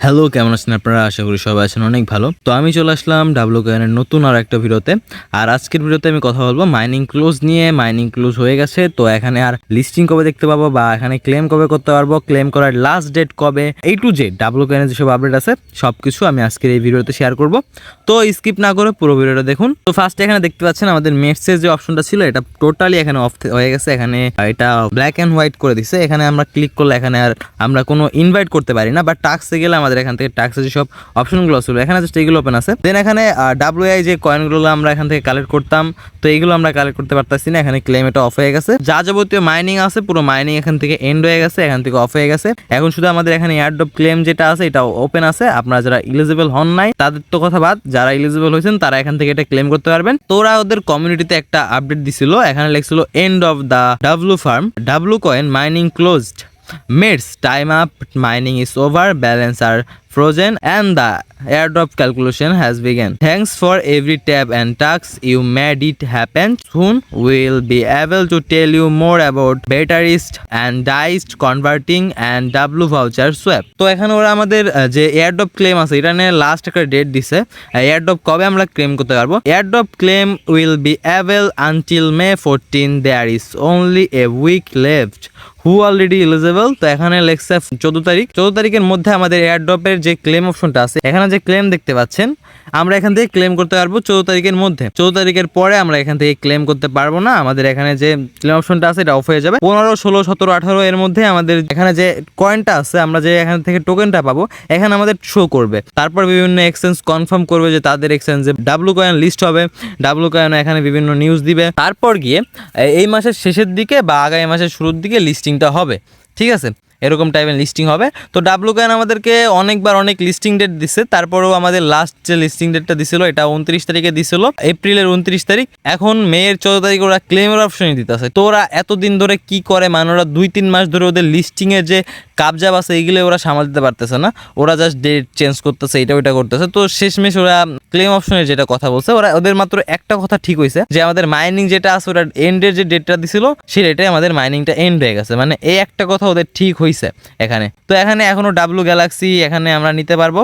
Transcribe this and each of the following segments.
Hello কেমন আছেন আপনারা? আশা করি সবাই আছেন অনেক ভালো। তো আমি চলে আসলাম ডাব্লু কয়েনের নতুন আর একটা ভিডিওতে। আর আজকের ভিডিওতে আমি কথা বলব মাইনিং ক্লোজ নিয়ে। মাইনিং ক্লোজ হয়ে গেছে, তো এখানে আর লিস্টিং কবে দেখতে পাবো বা এখানে ক্লেম কবে করতে পারব? ক্লেম করার লাস্ট ডেট কবে? এই টু জেড ডাব্লু কয়েনের যেসব আপডেট আছে সব কিছু আমি আজকের এই ভিডিওতে শেয়ার করব। তো স্কিপ না করে পুরো ভিডিওটা দেখুন। তো ফার্স্ট এখানে দেখতে পাচ্ছেন আমাদের মেসেজ যে অপশনটা ছিল, এটা টোটালি এখানে অফ হয়ে গেছে। এখানে এটা ব্ল্যাক অ্যান্ড হোয়াইট করে দিছে। এখানে আমরা ক্লিক করলে এখানে আর আমরা কোনো ইনভাইট করতে পারি না বা টাক্সে গেলে আমাদের এখান থেকে টাক্সের যেসব অপশনগুলো ছিল, এখানে জাস্ট এইগুলো ওপেন আছে। দেন এখানে ডাব্লিউআই যে কয়েনগুলো আমরা এখান থেকে কালেক্ট করতাম, তো এইগুলো আমরা কালেক্ট করতে পারতাছি না, এখানে ক্লেম এটা অফ হয়ে গেছে। যা যাবতীয় মাইনিং আছে, পুরো মাইনিং এখান থেকে এন্ড হয়ে গেছে, এখান থেকে অফ হয়ে গেছে। এখন শুধু আমাদের এখানে এয়ারড্রপ ক্লেম যেটা আছে এটা ওপেন আছে। আপনারা যারা ইলিজিবল হন নাই, তাদের তো কথা বাদ, যারা ইলিজিবল হয়েছেন, তারা এখান থেকে এটা ক্লেম করতে পারবেন। তো ওরা ওদের কমিউনিটিতে একটা আপডেট দিছিল, এখানে লেখছিল end of the W farm W coin mining closed meds time up mining is over balance are frozen and the airdrop calculation has begun thanks for every tap and tasks you made it happen soon will be able to tell you more about batteries and diced converting and W voucher swap তো এখানে ওরা আমাদের যে airdrop claim আছে, এটা নিয়ে last একটা date দিছে। এয়ারড্রপ কবে আমরা ক্লেম করতে পারব? Airdrop claim will be able until May fourteen there is only a week left who already eligible তো এখানে লেখছে চোদ্দ তারিখ। চোদ্দ তারিখের মধ্যে আমাদের এয়ারড্রপের যে ক্লেম অপশনটা আছে, এখানে যে ক্লেম দেখতে পাচ্ছেন, আমরা এখান থেকে ক্লেম করতে পারব চৌদ্দ তারিখের মধ্যে। চোদ্দ তারিখের পরে আমরা এখান থেকে ক্লেম করতে পারব না। আমাদের এখানে যে ক্লেম অপশনটা আছে, এটা অফ হয়ে যাবে। পনেরো, ষোলো, সতেরো, আঠারো এর মধ্যে আমাদের এখানে যে কয়েনটা আছে, আমরা যে এখান থেকে টোকেনটা পাবো, এখানে আমাদের শো করবে। তারপর বিভিন্ন এক্সচেঞ্জ কনফার্ম করবে যে তাদের এক্সচেঞ্জে ডাব্লু কয়েন লিস্ট হবে। ডাব্লু কয়েন এখানে বিভিন্ন নিউজ দিবে। তারপর গিয়ে এই মাসের শেষের দিকে বা আগামী মাসের শুরুর দিকে লিস্টিংটা হবে ঠিক আছে? এরকম টাইপের লিস্টিং হবে। তো ডাব্লু কয়েন আমাদেরকে অনেকবার অনেক লিস্টিং ডেট দিছে। তারপরেও আমাদের লাস্ট যে লিস্টিং ডেটটা দিছিল, এটা উনত্রিশ তারিখে দিছিল, এপ্রিলের উনত্রিশ তারিখ। এখন মেয়ের চৌদ্দ তারিখ ওরা ক্লেমের অপশনই দিতেছে। তো ওরা এতদিন ধরে কি করে মানে ওরা দুই তিন মাস ধরে ওদের লিস্টিংয়ের যে কাবজাব আছে, এইগুলো ওরা সামাল দিতে পারতেছে না। ওরা জাস্ট ডেট চেঞ্জ করতেছে এটা ওইটা করতেছে। তো শেষমেশ ওরা ক্লেম অপশনের যেটা কথা বলছে, ওরা ওদের মাত্র একটা কথা ঠিক হয়েছে যে আমাদের মাইনিং যেটা আছে ওরা এন্ডের যে ডেটটা দিছিল, সেই ডেটে আমাদের মাইনিংটা এন্ড হয়ে গেছে। মানে এই একটা কথা ওদের ঠিক হয়েছে এখানে। তো এখানে এখনও ডাব্লু গ্যালাক্সি এখানে আমরা নিতে পারব।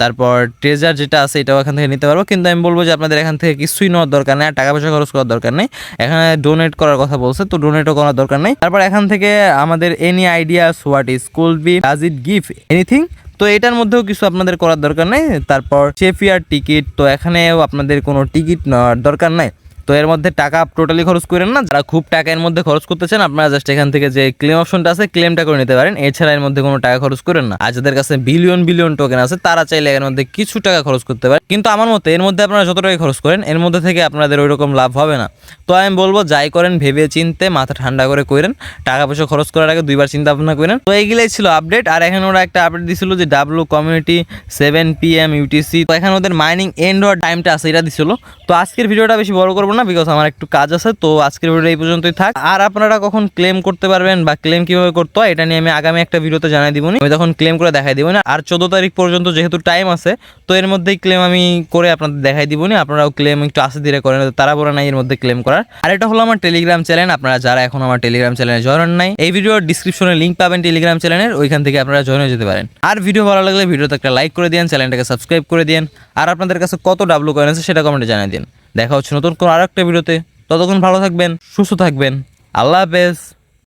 তারপর ট্রেজার যেটা আছে এটাও এখান থেকে নিতে পারব। কিন্তু আমি বলব যে আপনাদের এখান থেকে কিছুই নেওয়ার দরকার নেই আর টাকা পয়সা খরচ করার দরকার নেই। এখানে ডোনেট করার কথা বলছে, তো ডোনেটও করার দরকার নেই। তারপর এখান থেকে আমাদের any ideas what is cool B does it give anything তো এটার মধ্যেও কিছু আপনাদের করার দরকার নেই। তারপর চেফিয়ার টিকিট তো এখানেও আপনাদের কোনো টিকিট নেওয়ার দরকার নাই। তো এর মধ্যে টাকা টোটালি খরচ করেন না। যারা খুব টাকা এর মধ্যে খরচ করতেছেন, আপনারা জাস্ট এখান থেকে যে ক্লেম অপশনটা আছে ক্লেমটা করে নিতে পারেন। এছাড়া এর মধ্যে কোনো টাকা খরচ করেন না। আর যাদের কাছে বিলিয়ন বিলিয়ন টোকেন আছে, তারা চাইলে এর মধ্যে কিছু টাকা খরচ করতে পারে। কিন্তু আমার মতে এর মধ্যে আপনারা যত টাকা খরচ করেন, এর মধ্যে থেকে আপনাদের ওই রকম লাভ হবে না। তো আমি বলব, যাই করেন, ভেবে চিনতে, মাথা ঠান্ডা করে করেন। টাকা পয়সা খরচ করার আগে দুইবার চিন্তা ভাবনা করেন। তো এইগুলাই ছিল আপডেট আর এখানে ওরা একটা আপডেট দিছিল যে W community seven P M UTC তো এখানে ওদের মাইনিং এন্ড হওয়ার টাইমটা আছে, এটা দিছিল। তো আজকের ভিডিওটা বেশি বড় করব না। বিকজ আমার একটু কাজ আছে, তো আজকের ভিডিও এই পর্যন্তই থাক। আর আপনারা কখন ক্লেম করতে পারবেন বা ক্লেম কীভাবে করতে হয়, এটা নিয়ে আমি আগামী একটা ভিডিওতে জানাই দিব আমি তখন ক্লেম করে দেখাই দিব না। আর চোদ্দ তারিখ পর্যন্ত যেহেতু টাইম আছে, তো এর মধ্যেই ক্লেম আমি করে আপনাদের দেখাই দিব না। আপনারাও ক্লেম একটু আস্তে ধীরে করেন তারা বলে নাই এর মধ্যে ক্লেম করার। আর এটা হলো আমার টেলিগ্রাম চ্যানেল আপনারা যারা এখন আমার টেলিগ্রাম চ্যানেলে জয়েন নাই, এই ভিডিওর ডিসক্রিপশনে লিঙ্ক পাবেন টেলিগ্রাম চ্যানেলের ওইখান থেকে আপনারা জয়েন হয়ে যেতে পারেন। আর ভিডিও ভালো লাগলে ভিডিওতে একটা লাইক করে দিন চ্যানেলটাকে সাবস্ক্রাইব করে দিন আর আপনাদের কাছে কত ডাব্লু কয়েন আছে সেটা কমেন্টে জানিয়ে দিন। দেখা হচ্ছে নতুন কোনো আরেকটা ভিডিওতে। ততক্ষণ ভালো থাকবেন সুস্থ থাকবেন। আল্লাহ হাফেজ।